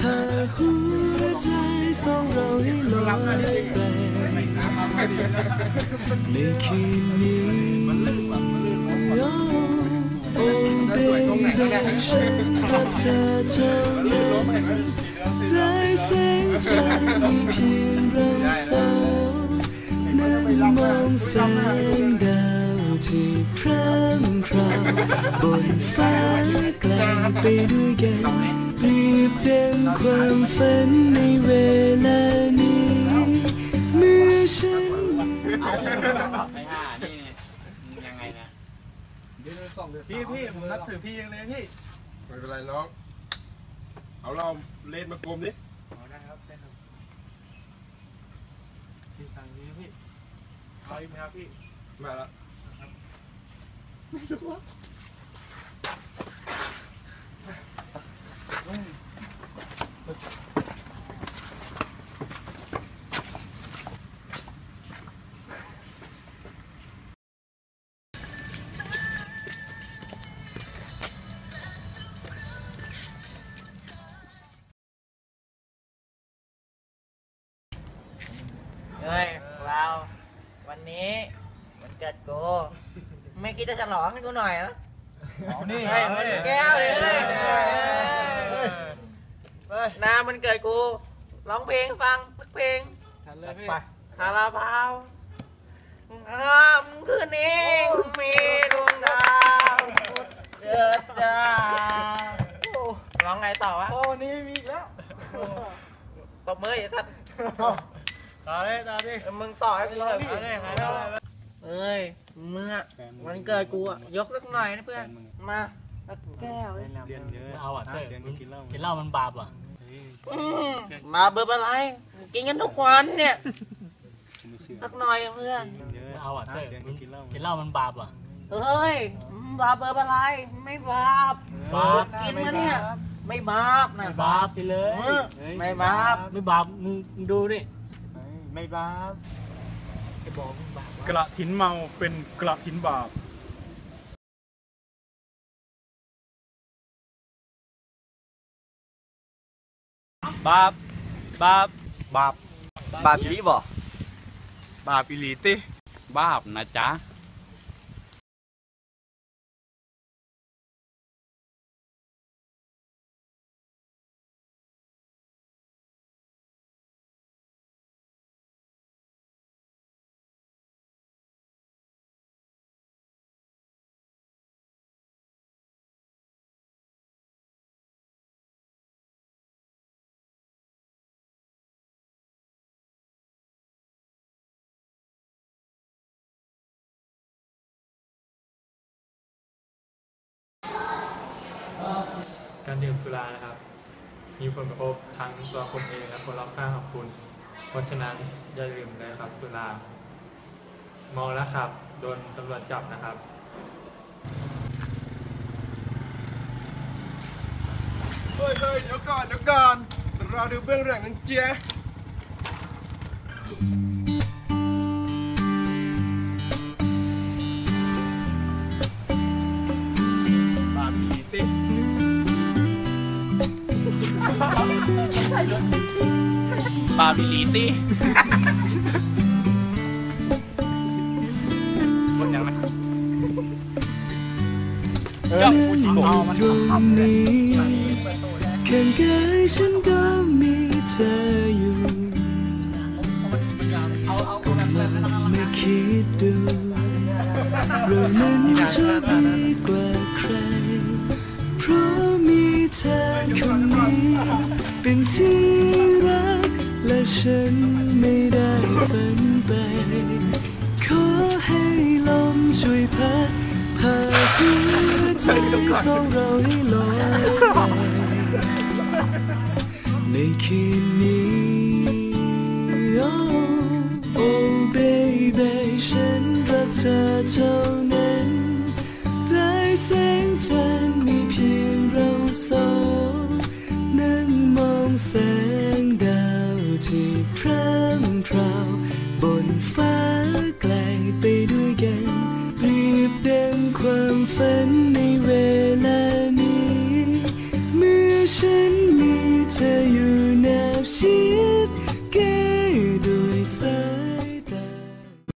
พาหัวใจสองเราให้ลอยไปในคืนนี้โอ้โอ้เบบี้ฉันรักเธอเท่านั้น ได้แสงจันทร์มีเพียงเราสองนั้นมองแสงดาวที่พร่างพราวบนฟ้าไกลไปด้วยกันเปรียบเป็นความฝันในเวลานี้เมื่อฉันมีไอ้ห่านี่ยังไงนะพี่พี่ผมนับถือพี่ยังเลยพี่ไม่เป็นไรน้อง เอาเราเลนมากลมดิเอาได้ครับได้ครับพี่สั่งนี้พี่เอาอีกไหมครับพี่มาละ เฮ้ยเรา วันนี้มันเกิดกู ไม่คิดจะฉลองให้กูหน่อยเหรอนี่เฮ้ยมันแก้วเลยเฮ้ยเฮ้ยนามันเกิดกู ร้องเพลงให้ฟังสักเพลงทันเลยพี่คาราบาวค่ำคืนนี้มีดวงดาวเจิดจ้าร้องไงต่อวะโอ้วันนี้มีอีกแล้ว ตบมือไอ้สัตว์ ตาเลยตาดิมึงต่อให้กูเลยตาเลยหายแล้วเอ้ยมึงอะวันเกิดกูอะยกสักหน่อยนะเพื่อนมาสักแก้วเลยเรียนเยอะเอาอะเต้ยเรียนกินเหล้ากินเหล้ามันบาปอะอืมมาเบอร์อะไรกินกันทุกวันเนี่ยสักหน่อยอะเพื่อนเยอะเอาอะเต้ยเรียนกินเหล้ากินเหล้ามันบาปอะเฮ้ยบาเบอร์อะไรไม่บาปบาปกินมาเนี่ยไม่บาปนะไม่บาปไปเลยเออไม่บาปไม่บาปมึงมึงดูดิ ไม่บ้าไอ้บอกมึงบาปวะกระถินเมาเป็นกระถินบาปบาปบาปบาปบาปอีหลีบ่บาปอิลีติบาปนะจ๊ะ การดื่มสุรานะครับ มีผลกระทบทั้งตัวคนเองและคนรอบข้างของคุณ เพราะฉะนั้นอย่าดื่มเลยครับสุราเมาแล้วครับ โดนตำรวจจับนะครับเฮ้ยเฮ้ยเดี๋ยวก่อนเดี๋ยวก่อนเราดูเบื้องหลังนั้นเจ๊ บาปอีหลีติคนยังไงเจ้าผู้หญิงเอามันตรงนี้ข้างกายฉันก็มีเธออยู่กลองไม่คิดดูเรานั้นโชคดีกว่าใคร เพราะมีเธอคนนี้เป็นที่ ฉันไม่ได้ฝันไป ขอให้ลมช่วยพัดพาหัวใจสองเราให้ลอยไปในคืนนี้ พร่างพราวบนฟ้าไกลไปด้วยกันเปรียบดังความฝันใน